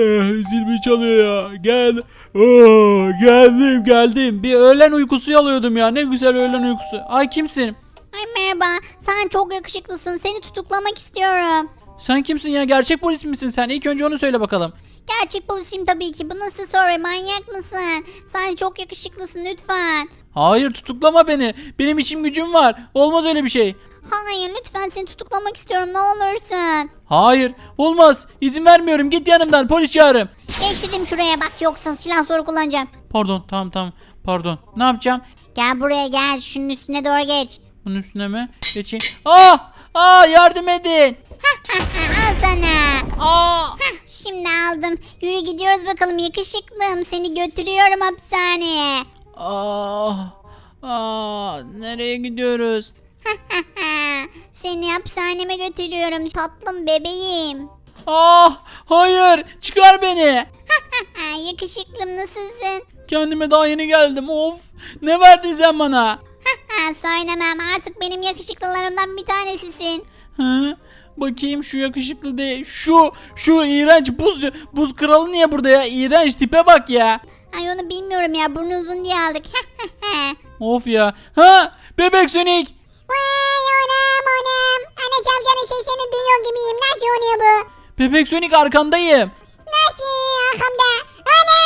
Zilimi çalıyor ya. Gel. Oo, geldim geldim. Bir öğlen uykusu alıyordum ya. Ne güzel öğlen uykusu. Ay kimsin? Ay merhaba. Sen çok yakışıklısın. Seni tutuklamak istiyorum. Sen kimsin ya? Gerçek polis misin sen? İlk önce onu söyle bakalım. Gerçek polisiyim tabii ki. Bu nasıl soru? Manyak mısın? Sen çok yakışıklısın lütfen. Hayır tutuklama beni. Benim içim gücüm var. Olmaz öyle bir şey. Hayır lütfen seni tutuklamak istiyorum ne olursun. Hayır. Olmaz. İzin vermiyorum. Git yanımdan. Polis çağırırım. Geç dedim şuraya bak yoksa silah zoru kullanacağım. Pardon. Tamam tamam. Pardon. Ne yapacağım? Gel buraya gel şunun üstüne doğru geç. Bunun üstüne mi? Geçeyim. Ah! Ah yardım edin. Al sana. Ah! Şimdi aldım. Yürü gidiyoruz bakalım yakışıklım. Seni götürüyorum hapishaneye. Ah! Ah! Nereye gidiyoruz? Seni hapishaneme götürüyorum tatlım bebeğim. Ah! Hayır! Çıkar beni. Yakışıklım nasılsın? Kendime daha yeni geldim. Of! Ne verdin sen bana? Ha, söylemem artık benim yakışıklılarımdan bir tanesisin. Hı? Bakayım şu yakışıklı değil. Şu şu iğrenç buz buz kralı niye burada ya? İğrenç tipe bak ya. Ay onu bilmiyorum ya burnu uzun diye aldık. Of ya. Ha! Bebek Sonic. Vay anam anam. Anne amcanın sesini duyuyor gibiyim. Nasıl oluyor bu? Bebek Sonic arkandayım. Nasıl arkamda? Ana!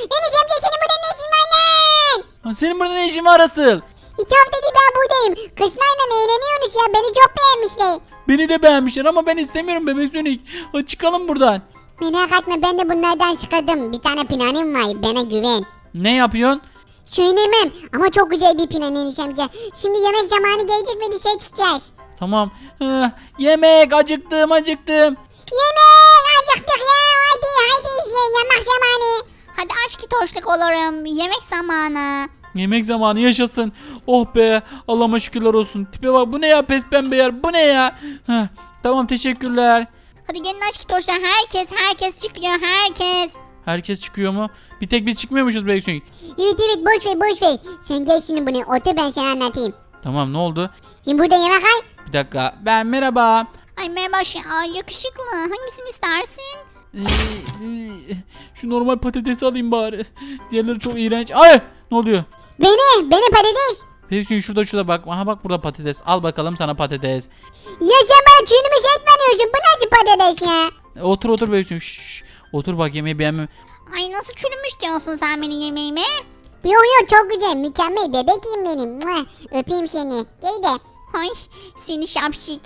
Enes amca senin burada ne işin var lan? Ha, Senin burada ne işin var asıl? İki haftadır ben buradayım. Kızlarla eğleniyorsunuz ya. Beni çok beğenmişler. Beni de beğenmişler ama ben istemiyorum Bebek Sonic. Ha, çıkalım buradan. Merak etme ben de bunlardan çıkardım. Bir tane planım var. Bana güven. Ne yapıyorsun? Söylemem ama çok güzel bir plan Enes amca. Şimdi yemek zamanı gelecek ve dışarı çıkacağız. Tamam. Ha, yemek acıktım acıktım. Yemek acıktık ya. Hadi hadi işte yemek zamanı. Hadi aşk toşluk olurum. Yemek zamanı. Yemek zamanı yaşasın. Oh be Allah'ıma şükürler olsun. Tipe bak bu ne ya pes pembe yer bu ne ya. Heh, tamam teşekkürler. Hadi gelin aşk toşlar. Herkes herkes çıkıyor herkes. Herkes çıkıyor mu? Bir tek biz çıkmıyormuşuz Bebek Sonic. Evet evet boş ver boş ver. Sen gel şimdi bunu otur ben sana anlatayım. Tamam ne oldu? Şimdi burada yemek al. Bir dakika ben merhaba. Ay merhaba şey, ay yakışıklı. Hangisini istersin? Ee, Şu normal patatesi alayım bari. Diğerleri çok iğrenç. Ay ne oluyor? Beni, beni patates. Sonic şurada şurada bak. Aha bak burada patates. Al bakalım sana patates. Ya sen bana çürümüş et veriyorsun. Bu nasıl patates ya? Otur otur. Şşş. Otur bak yemeği beğenmem. Ay nasıl çürümüş diyorsun sen benim yemeğime? Yo yo çok güzel mükemmel bebeğim benim. Mua, Öpeyim seni. Gel de. Ay seni şapşik.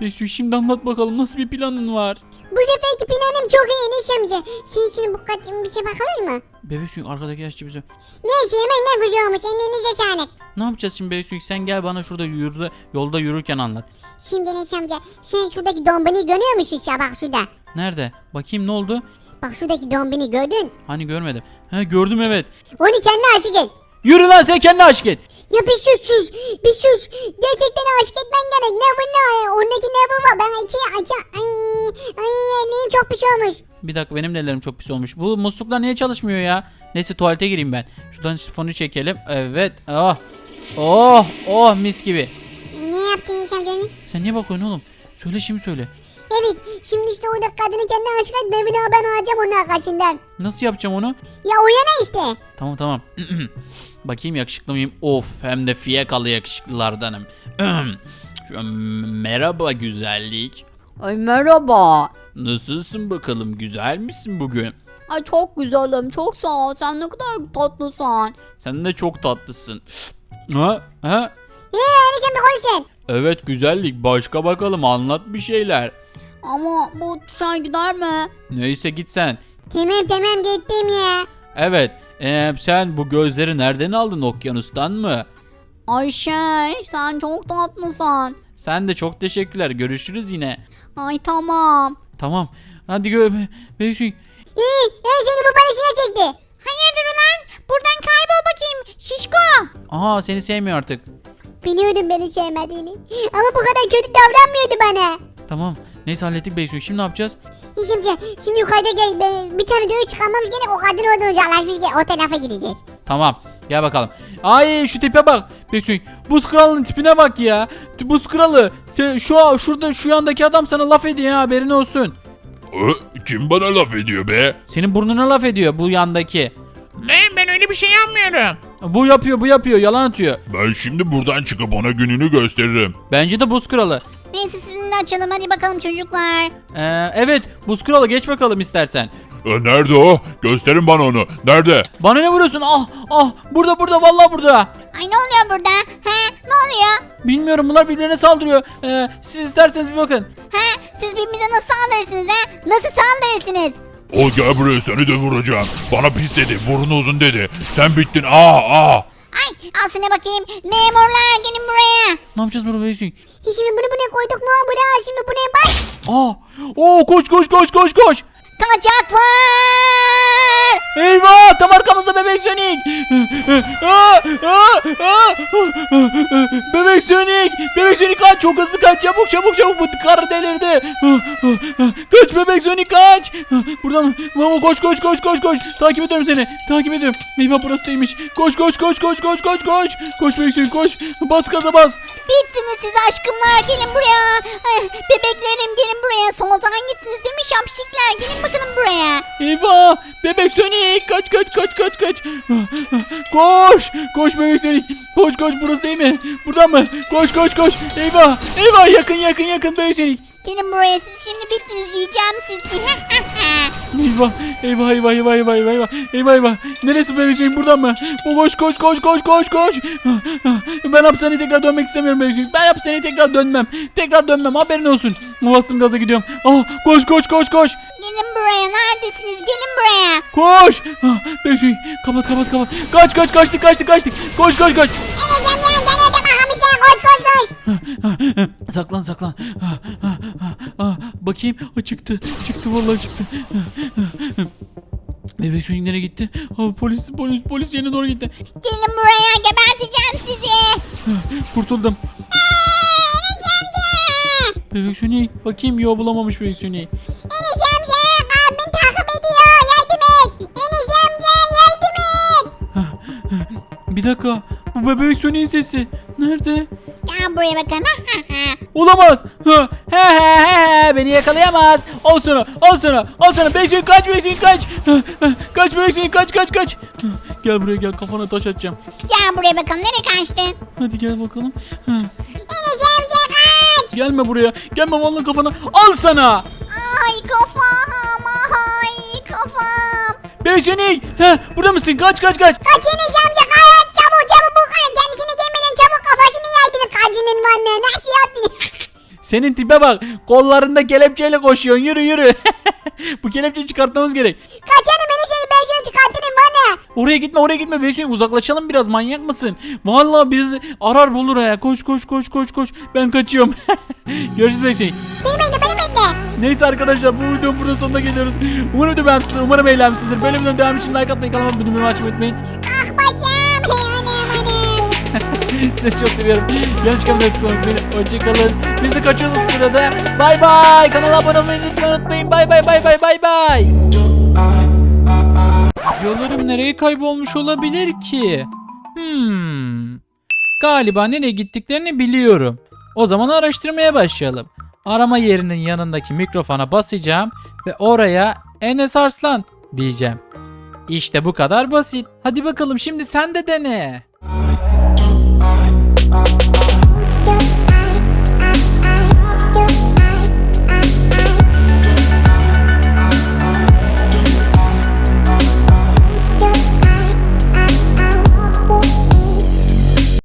Sonic şimdi anlat bakalım nasıl bir planın var? Bu seferki planım çok iyi Enes amca. Sen şimdi bu kadın bir şey bakar mı? Bebek Sonic arkadaki yaşlı bize. Neyse yemek ne güzel olmuş. Elinize sağlık. Ne yapacağız şimdi Sonic? Sen gel bana şurada yürüdü, yolda yürürken anlat. Şimdi Enes amca sen şuradaki dombini görüyor musun ya bak şurada. Nerede? Bakayım ne oldu? Bak şuradaki dombini gördün. Hani görmedim. He gördüm evet. Onu kendine aşık et. Yürü lan sen kendine aşık et. Ya bir sus sus. Bir sus. Gerçekten aşık etmen gerek. Ne bu ne? Ondaki ne bu var? Ben içi açı. Ay, ay ellerim çok pis olmuş. Bir dakika benim de ellerim çok pis olmuş. Bu musluklar niye çalışmıyor ya? Neyse tuvalete gireyim ben. Şuradan sifonu çekelim. Evet. Oh. Oh. Oh mis gibi. E, ne yaptın İsem canım? Sen niye bakıyorsun oğlum? Söyle şimdi söyle. Evet. Şimdi işte orada kadını kendine aşık et. Devini ben alacağım onun arkasından. Nasıl yapacağım onu? Ya uyana işte. Tamam tamam. Bakayım yakışıklı mıyım? Of hem de fiyakalı yakışıklılardanım. Şu an merhaba güzellik. Ay merhaba. Nasılsın bakalım güzel misin bugün? Ay çok güzelim. Çok sağ ol. Sen ne kadar tatlısın. Sen de çok tatlısın. Ha? Ha? Ee, öyle sen bir konuşun. Evet güzellik başka bakalım anlat bir şeyler. Ama bu sen gider mi? Neyse git sen. Tamam tamam gittim ya. Evet ee, sen bu gözleri nereden aldın okyanustan mı? Ay şey sen çok tatlısın. Sen de çok teşekkürler görüşürüz yine. Ay tamam. Tamam hadi gö Beyşik. İyi. E, seni Aha seni sevmiyor artık. Biliyordum beni sevmediğini. Ama bu kadar kötü davranmıyordu bana. Tamam neyse hallettik Beyşik şimdi ne yapacağız? Şimdi, şimdi yukarıda gel, be- bir tane dövüş çıkarmamız gene o kadın oradan uzaklaşmış gel, o tarafa gideceğiz. Tamam gel bakalım. Ay şu tipe bak. Beyşik buz kralının tipine bak ya. T- Buz kralı sen, şu şurada şu yandaki adam sana laf ediyor ya haberin olsun. Kim bana laf ediyor be? Senin burnuna laf ediyor bu yandaki. Ne ben öyle bir şey yapmıyorum. Bu yapıyor bu yapıyor yalan atıyor. Ben şimdi buradan çıkıp ona gününü gösteririm. Bence de buz kralı. Neyse sizinle açalım hadi bakalım çocuklar. Ee, evet buz kralı geç bakalım istersen. Ee, nerede o? Gösterin bana onu. Nerede? Bana ne vuruyorsun? Ah ah burada burada vallahi burada. Ay ne oluyor burada? He ne oluyor? Bilmiyorum bunlar birbirine saldırıyor. Ee, siz isterseniz bir bakın. He siz birbirimize nasıl saldırırsınız he? Nasıl saldırırsınız? O gel buraya seni de vuracağım. Bana pis dedi, burnu uzun dedi. Sen bittin. Aa aa. Ay al sana bakayım. Memurlar gelin buraya. Ne yapacağız burada Beysun? Şimdi bunu buraya koyduk mu? Buraya şimdi buraya bak. Aa! Oo koş koş koş koş koş. Kaçak var. Eyvah! Tam arkamızda bebek Sonic. Bebek Sonic! Bebek Sonic kaç! Çok hızlı kaç! Çabuk çabuk çabuk! Bu kar delirdi. Kaç bebek Sonic kaç! Burada mı? Koş koş koş koş koş! Takip ediyorum seni. Takip ediyorum. Eyvah burası değilmiş. Koş koş koş koş koş koş koş! Koş bebek Sonic koş! Bas gaza bas! Bittiniz siz aşkımlar gelin buraya. Ay, bebeklerim gelin buraya. Soldan gittiniz değil mi şapşikler? Gelin bakalım buraya. Eyvah! Bebek Sonic! Kaç kaç kaç kaç kaç! Koş! Koş bebek Sonic! Koş koş burası değil mi? Buradan mı? Koş koş koş! Eyvah! Eyvah! Yakın yakın yakın bebek Sonic! Gelin buraya siz şimdi bittiniz yiyeceğim sizi. Eyvah! Eyvah eyvah eyvah eyvah eyvah eyvah! Eyvah eyvah! Neresi Sonic? Buradan mı? O koş koş koş koş koş koş! Ben hapishaneye tekrar dönmek istemiyorum Sonic. Ben hapishaneye tekrar dönmem. Tekrar dönmem haberin olsun. Bastım gaza gidiyorum. Ah koş koş koş koş! gelin buraya neredesiniz? Gelin buraya. Koş! Ah, Sonic kapat kapat kapat. Kaç kaç kaçtık kaçtık kaçtık. Koş koş koş. Eneceğim koş. saklan saklan. Bakayım. Ah, çıktı. Çıktı vallahi çıktı. Bebek Sonic nereye gitti? Ah, polis polis polis yerine doğru gitti. Gelin buraya geberteceğim sizi. Kurtuldum. Bebek Sonic bakayım yo bulamamış Bebek Sonic. Enes amca abim takip ediyor yardım et. Enes amca yardım et. Bir dakika. Bu Bebek Sonic'in sesi. Nerede? Gel buraya bakalım. Olamaz. Ha, He he he he beni yakalayamaz. Al sana al sana al sana. Sonic kaç Sonic kaç. Ha, Kaç Sonic kaç kaç kaç. Gel buraya gel kafana taş atacağım. Gel buraya bakalım nereye kaçtın? Hadi gel bakalım. Ha, Enes amca kaç. Gelme buraya. Gelme vallahi kafana. Al sana. Ay kafam ay kafam. Ha, burada mısın? Kaç kaç kaç. Kaç Enes amca yardın. Kaçının var ne nasıl yaptın? Senin tipe bak. Kollarında kelepçeyle koşuyorsun. Yürü yürü. Bu kelepçeyi çıkartmamız gerek. Kaçanı beni seni ben şunu çıkartırım bana. Oraya gitme oraya gitme Beysun uzaklaşalım biraz manyak mısın? Vallahi bizi arar bulur ha. Koş koş koş koş koş. Ben kaçıyorum. Görüşürüz Beysun. Beni bekle beni bekle. Neyse arkadaşlar bu videonun burada sonuna geliyoruz. Umarım da beğenmişsinizdir. Umarım eğlenmişsinizdir. Böyle videonun devamı için like atmayı kanalıma bildirimleri açmayı unutmayın. Sizi çok seviyorum. Yanlış kalmayı unutmayın. Hoşçakalın. Biz de kaçıyoruz sırada. Bay bay. Kanala abone olmayı lütfen unutmayın. Bay bay bay bay bay bay. Yollarım nereye kaybolmuş olabilir ki? Hmm. Galiba nereye gittiklerini biliyorum. O zaman araştırmaya başlayalım. Arama yerinin yanındaki mikrofona basacağım ve oraya Enes Arslan diyeceğim. İşte bu kadar basit. Hadi bakalım şimdi sen de dene.